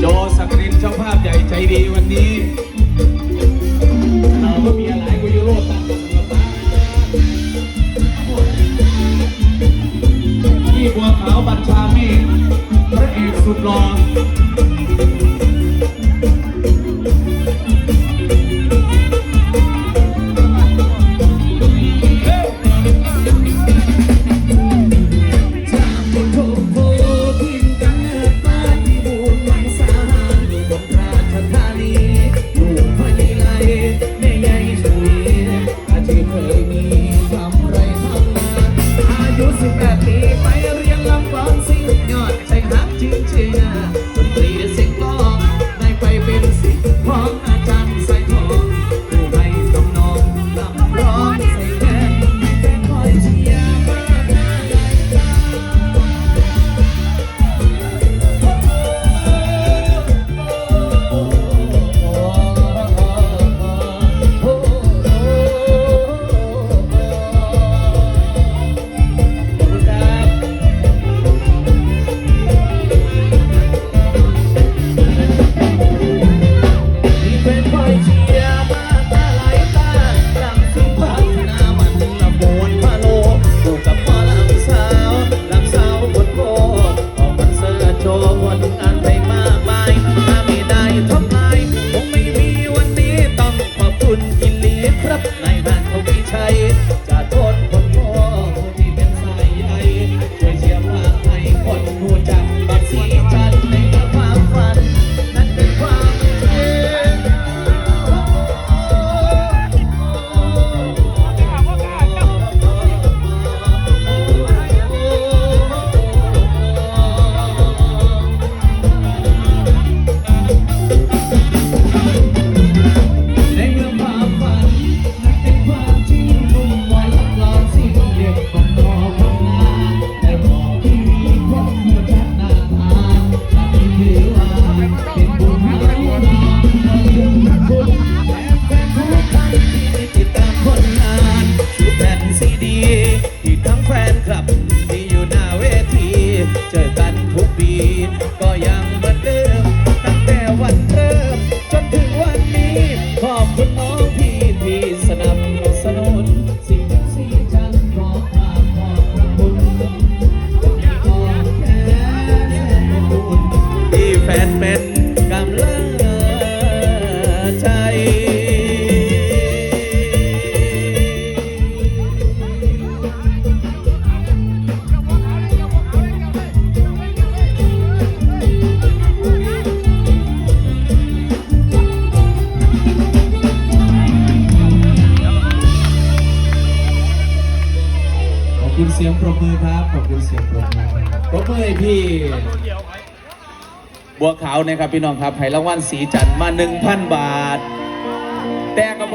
โจสักรินเจ้าภาพใหญ่ใจดีวันนี้ เราก็มีอะไรกูยูโรตั้งกับเราตาที่บัวขาวบัญชามฆพระเอกสุดหล่อ Tita. ยินเสียงปรบมือครับขอบคุณเสียงปรบมือครับปรบมือให้พี่ บัวขาวนะครับพี่น้องครับไห้รางวัลสีจันทร์มา 1,000 บาท แต่กับ